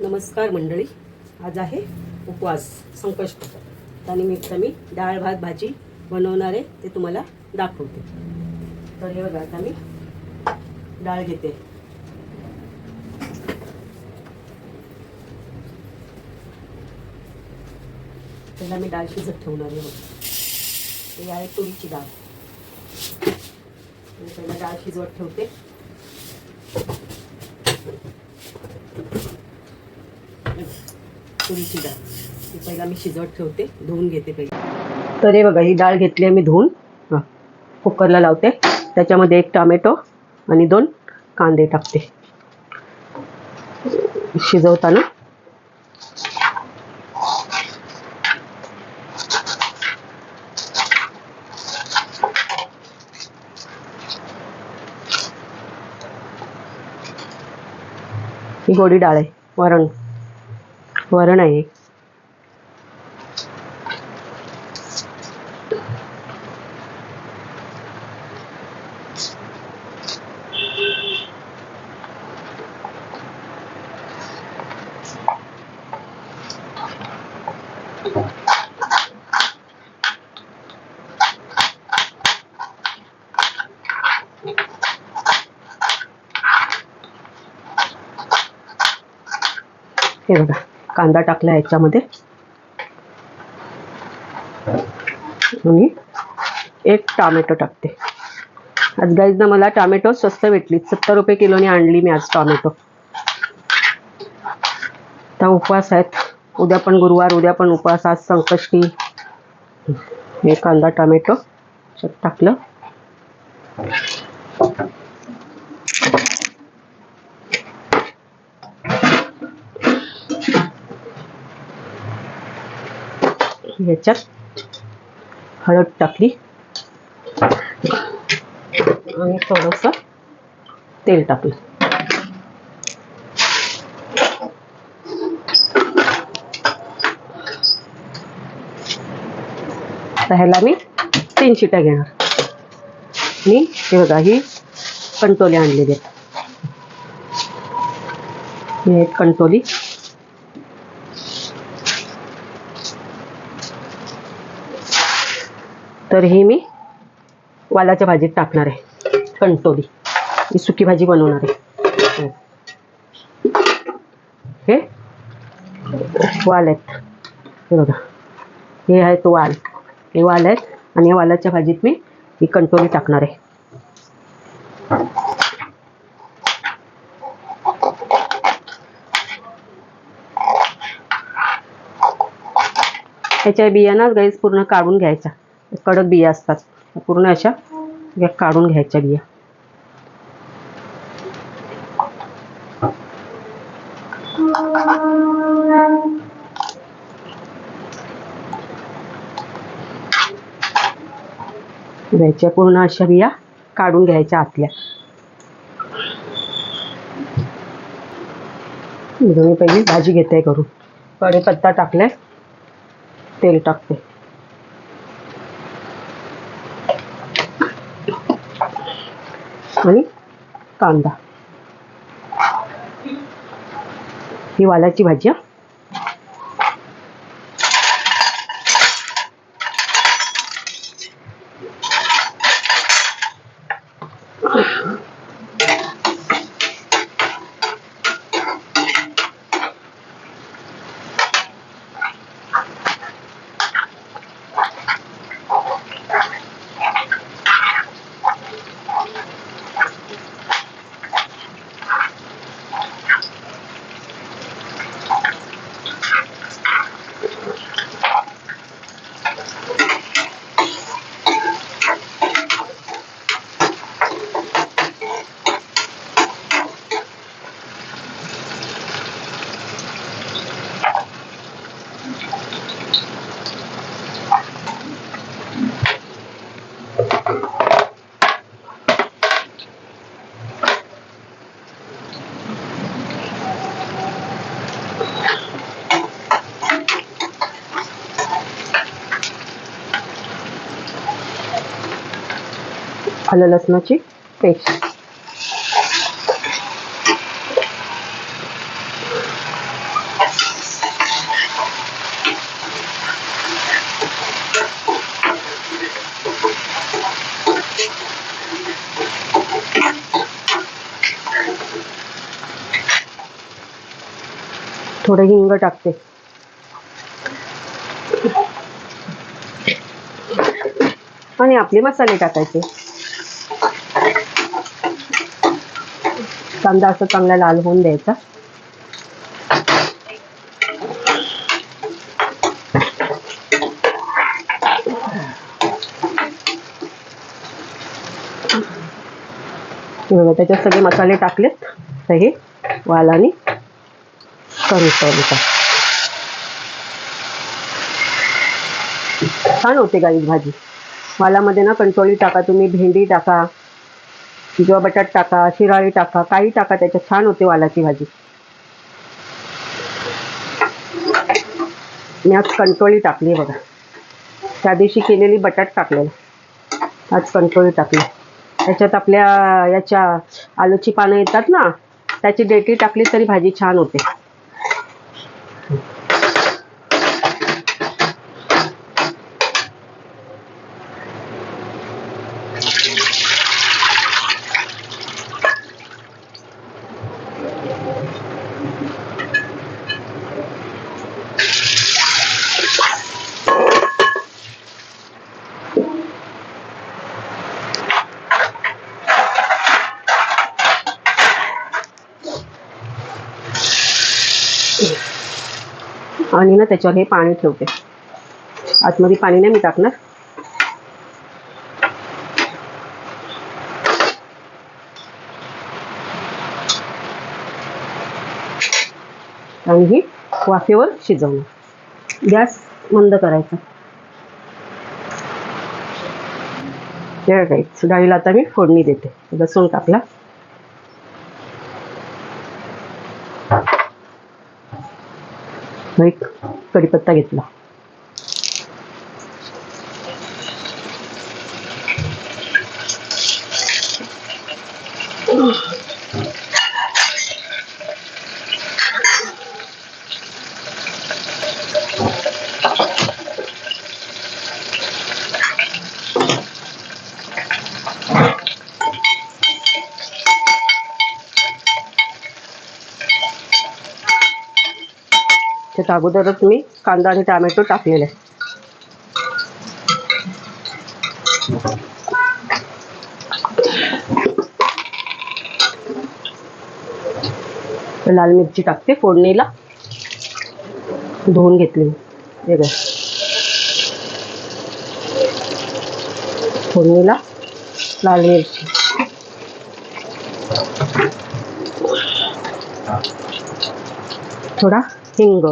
नमस्कार मंडळी. आज आहे उपवास संकष्ट. त्यानिमित्त मी डाळ भात भाजी बनवणार आहे ते तुम्हाला दाखवते. तर हे बघा आता मी डाळ घेते. त्याला मी डाळ शिजत ठेवणार आहे बघा. आहे तुरीची डाळ. मी पहिला डाळ शिजवत ठेवते. तुरीची डाळ. पहिला मी शिजवत ठेवते धुवून घेते पहिले. तर हे बघा ही डाळ घेतली आहे मी धुवून. हां कुकरला लावते. त्याच्यामध्ये एक टोमॅटो आणि दोन कांदे टाकते. शिजवताना. ही गोडी डाळ आहे वरण. वरण आहे हे बघा कांदा टाकला याच्यामध्ये. आणि एक टॉमॅटो टाकते. आज गाईज ना मला टॉमॅटो स्वस्त भेटली. सत्तर रुपये किलोने आणली मी आज टॉमॅटो. आता उपवास आहेत. उद्या पण गुरुवार उद्या पण उपवास. आज संकष्टी. हे कांदा टॉमॅटो. टाकलं. याच्यात हळद टाकली आणि थोडंसं तेल टाकलं ह्याला मी तीन शिट्या घेणार. आणि हे कंटोली एक कंटोली. तर ही मी वालाच्या भाजीत टाकणार आहे. कंटोली ही सुकी भाजी बनवणार आहे. हो. हे. वाल आहेत. हे बघा. हे आहेत वाल. हे वाल आहेत आणि या वालाच्या भाजीत मी ही कंटोली टाकणार आहे. ह्याच्या बियाणाच गैस गाईस पूर्ण काढून घ्यायचा. कडक बिया असतात. पूर्ण अशा या काढून बिया. पूर्ण अशा बिया काढून घ्यायच्या इथं मी पहिली भाजी घेते करून. कढीपत्ता तेल टाकते. आणि कांदा. ही वालाची भाजी आलं लसणाची पेस्ट थोडं हिंग टाकते. आणि आपले मसाले टाकायचे. कांदा असं चांगला लाल होऊन द्यायचा. त्याच्यात सगळे मसाले टाकलेत. तर हे वालाने करू शकता छान होते गाईच भाजी. वालामध्ये ना कंटोळी टाका तुम्ही भेंडी टाका किंवा बटाट टाका शिराळी टाका काही टाका त्याच्यात छान होते वालाची भाजी. मी आज कंटोळी टाकली आहे बघा. त्या दिवशी केलेली बटाट टाकलेला. आज कंटोळी टाकली. त्याच्यात आपल्या याच्या आलूची पानं येतात ना त्याची डेटी टाकली तरी भाजी छान होते. आणि ना त्याच्यावर हे पाणी ठेवते. आतमध्ये पाणी नाही मी टाकणार. आणि ही वाफेवर शिजवणार. गॅस मंद करायचा. डाळीला आता मी फोडणी देते. लसूण टाकला. एक कढीपत्ता घेतला. त्यात अगोदरच मी कांदा आणि आहे लाल मिरची टाकते फोडणीला. धुवून घेतली लाल मिरची. थोडा हिंग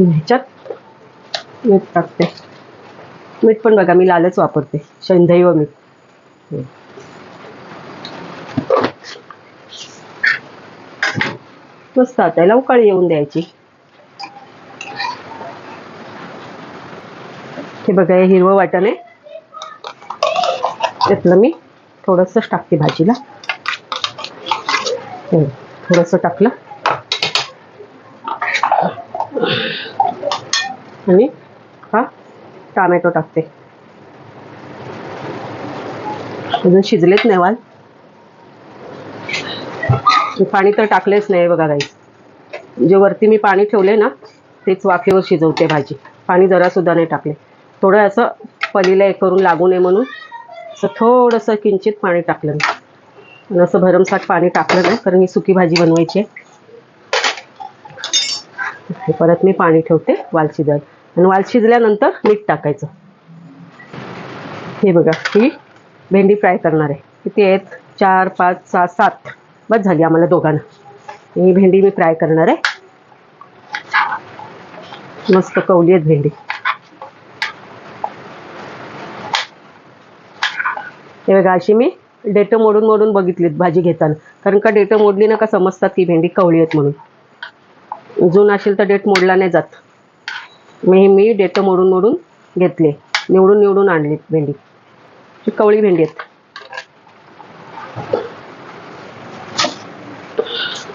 ह्याच्यात मीठ टाकते. मीठ पण बघा मी लालच वापरते. शेंदैव व मीठ. मस्त आता याला उकाळी येऊन द्यायची. हे बघा हे हिरवं वाटण आहे. त्यातलं मी थोडंसंच टाकते भाजीला. थोडंसं टाकलं. आणि हा टामॅटो टाकते. अजून शिजलेच नाही वाल. पाणी तर टाकलेच नाही बघा काही जे वरती मी पाणी ठेवले ना तेच वाफेवर शिजवते भाजी. पाणी जरासुद्धा नाही टाकले. थोडं असं पलीला हे करून लागू नये म्हणून असं थोडंसं किंचित पाणी टाकलं मी. आणि असं भरमसाठ पाणी टाकलं नाही कारण ही सुकी भाजी बनवायची आहे. परत मी पाणी ठेवते वाल शिजायला आणि वाल शिजल्यानंतर मीठ टाकायचं. हे बघा ही भेंडी फ्राय करणार आहे. किती आहेत? चार पाच सहा सात. बस झाली आम्हाला दोघांना. ही भेंडी मी फ्राय करणार आहे. मस्त कवली आहेत भेंडी. हे बघा अशी मी डेटं मोडून मोडून बघितलीत भाजी घेताना. कारण का डेटं मोडली ना का समजतात की भेंडी कवळी आहेत म्हणून. जून असेल तर डेट मोडला नाही जात. मी मी डेटं मोडून मोडून घेतले. निवडून निवडून आणली भेंडी. ही कवळी भेंडी आहेत.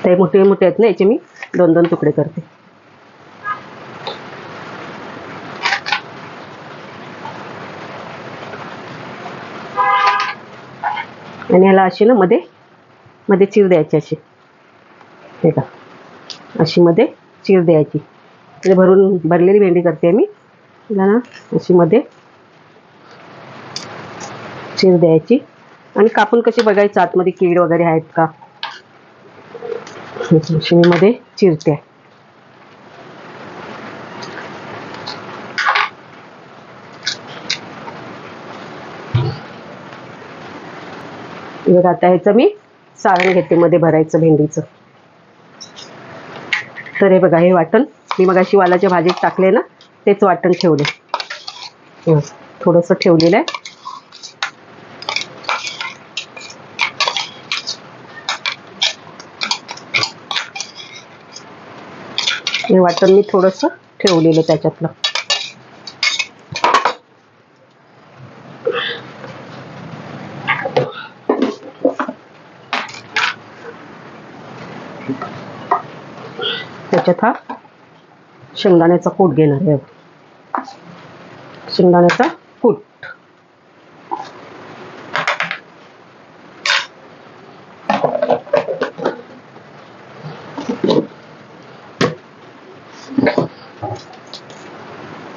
ते मोठे मोठे आहेत ना याचे मी. दोन दोन तुकडे करते. आणि ह्याला अशी ना मध्ये मध्ये चीर द्यायची अशी. हे का अशी मध्ये चीर द्यायची. ते भरून भरलेली भेंडी करते मी तिला ना अशी मध्ये चीर द्यायची. आणि कापून कशी बघायचं आतमध्ये कीड वगैरे आहेत का? अशी मी मध्ये चिरते. बघा आता ह्याचं मी सारण घेते मध्ये भरायचं भेंडीचं. तर हे बघा हे वाटण मी मग अशी वालाच्या भाजीत टाकले ना तेच वाटण ठेवले. थोडंसं ठेवलेलं आहे. हे वाटण मी थोडंसं ठेवलेलं त्याच्यातलं. त्याच्यात हा शेंगदाण्याचा कूट घेणार आहे. शेंगदाण्याचा कूट.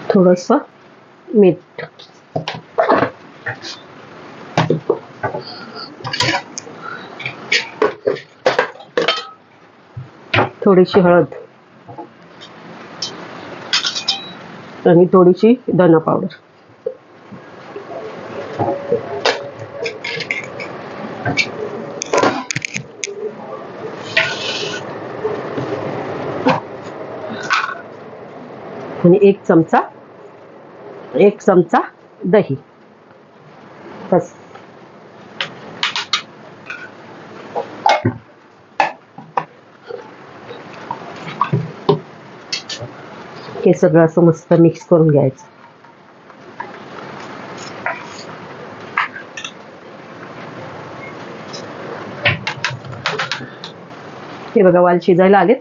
थोडस मीठ. थोडीशी हळद. आणि थोडीशी धना पावडर आणि एक चमचा एक चमचा दही. बस. हे सगळं असं मस्त मिक्स करून घ्यायचं. हे बघा वाल शिजायला आलेत.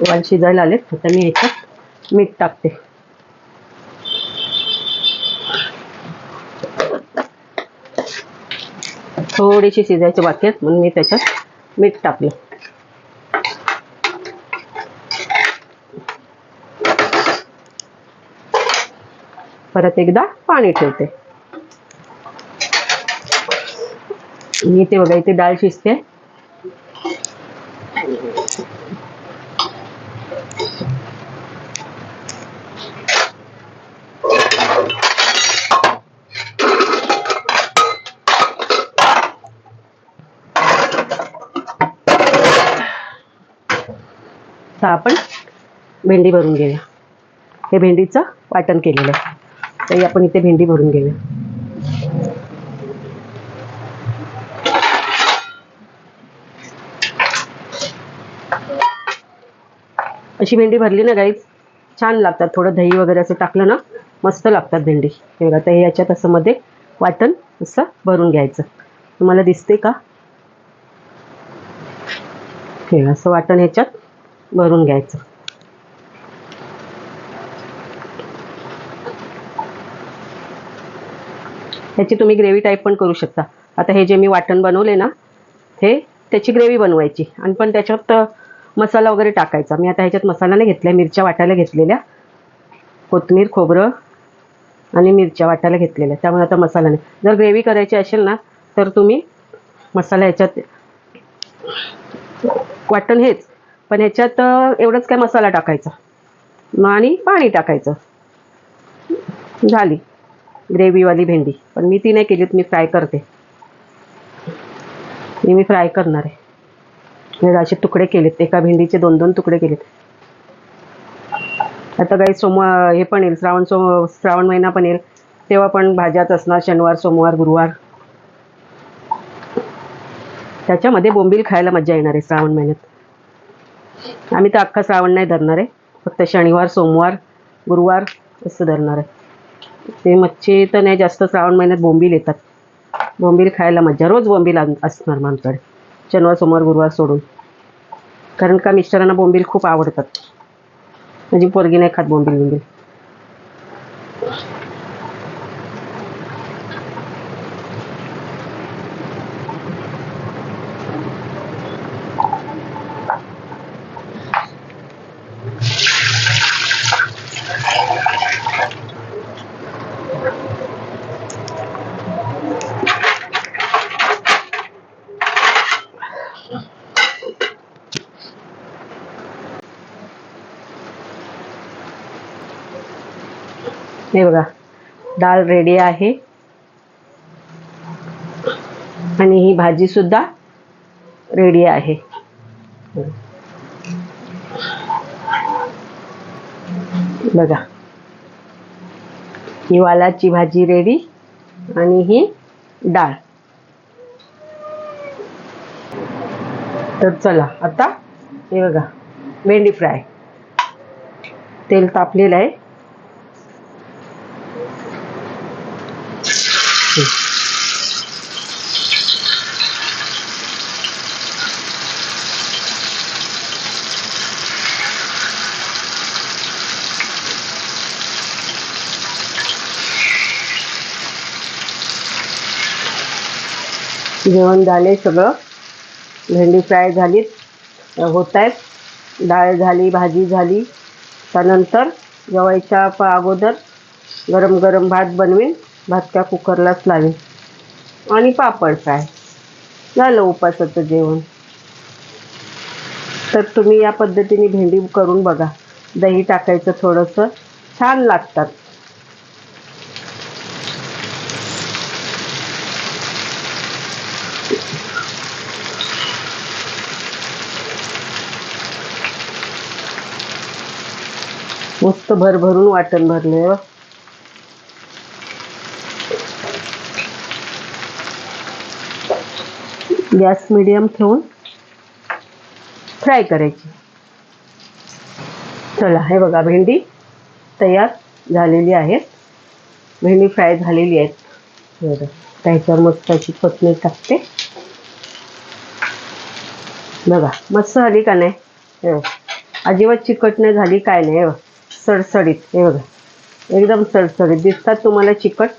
वाल शिजायला आलेत. आता मी ह्याच्यात मीठ टाकते. थोडीशी शिजायची बाकी आहेत म्हणून मी त्याच्यात मीठ टाकलं. परत एकदा पाणी ठेवते. मी इथे बघा इथे डाळ शिजते. आपण भेंडी भरून घेऊया. हे भेंडीचं वाटण केलेलं आहे. तरी आपण इथे भेंडी भरून घेऊया. अशी भेंडी भरली ना गाईज छान लागतात. थोडं दही वगैरे असं टाकलं ना मस्त लागतात भेंडी. हे बघा तर हे याच्यात असं मध्ये वाटण असं भरून घ्यायचं. तुम्हाला दिसते का? हे असं वाटण ह्याच्यात भरून घ्यायचं. ह्याची तुम्ही ग्रेव्ही टाईप पण करू शकता. आता हे जे मी वाटण बनवले ना हे त्याची ग्रेव्ही बनवायची. आणि पण त्याच्यात मसाला वगैरे टाकायचा. मी आता ह्याच्यात मसाला नाही घेतला मिरच्या वाटायला घेतलेल्या कोथमीर खोबरं आणि मिरच्या वाटायला घेतलेल्या. त्यामुळे आता मसाला नाही. जर ग्रेव्ही करायची असेल ना तर तुम्ही मसाला ह्याच्यात वाटण हेच. पण ह्याच्यात एवढंच काय मसाला टाकायचा. आणि पाणी टाकायचं. झाली. ग्रेव्हीवाली भेंडी. पण मी ती नाही केली मी फ्राय करते. मी मी फ्राय करणार आहे. मी असे तुकडे केलेत एका भेंडीचे दोन दोन तुकडे केलेत. आता काही सोमवार हे पण येईल श्रावण सोम श्रावण महिना पण येईल. तेव्हा पण भाज्याच असणार शनिवार सोमवार गुरुवार. त्याच्यामध्ये बोंबील खायला मजा येणार आहे श्रावण महिन्यात. आम्ही तर अख्खा श्रावण नाही धरणार आहे. फक्त शनिवार सोमवार गुरुवार असं धरणार आहे. ते मच्छी तर नाही जास्त श्रावण महिन्यात बोंबील येतात. बोंबील खायला मजा रोज बोंबील असणार मग आमच्याकडे शनिवार सोमवार गुरुवार सोडून. कारण का मिस्टरांना बोंबील खूप आवडतात. माझी पोरगी नाही खात बोंबील बोंबील. हे बघा डाळ रेडी आहे. आणि ही भाजी सुद्धा रेडी आहे. बघा ही वालाची भाजी रेडी आणि ही डाळ. तर चला आता हे बघा भेंडी फ्राय. तेल तापलेलं आहे. जेवण झाले सगळं. भेंडी फ्राय झाली होत आहेत. डाळ झाली भाजी झाली. त्यानंतर जेवायच्या प अगोदर गरम गरम भात बनवेन. भात त्या कुकरलाच लावेन. आणि पापड फ्राय. झालं उपासाचं जेवण. तर तुम्ही या पद्धतीने भेंडी करून बघा. दही टाकायचं थोडंसं. छान लागतात. मस्त भरभरून वाटण भरले गॅस मिडियम ठेवून फ्राय करायची. चला हे बघा भेंडी तयार झालेली आहे भेंडी फ्राय झालेली आहेत. बरं त्याच्यावर मस्त अशी कोथमीर टाकते. बघा मस्त झाली का नाही? अजिबात चिकट नाही झाली काय नाही बघा सडसडीत. हे बघा. एकदम सडसडीत. दिसतात तुम्हाला चिकट?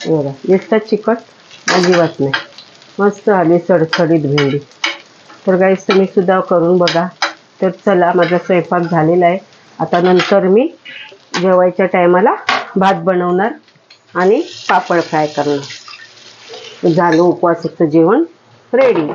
हे बघा. दिसतात चिकट? अजिबात नाही. मस्त आली सडसडीत भेंडी. तर गाईस तुम्ही सुद्धा करून बघा. तर चला माझा स्वयंपाक झालेला आहे. आता नंतर मी जेवायच्या टायमाला भात बनवणार आणि पापड फ्राय करणार. झालं उपवासाचं जेवण. रेडी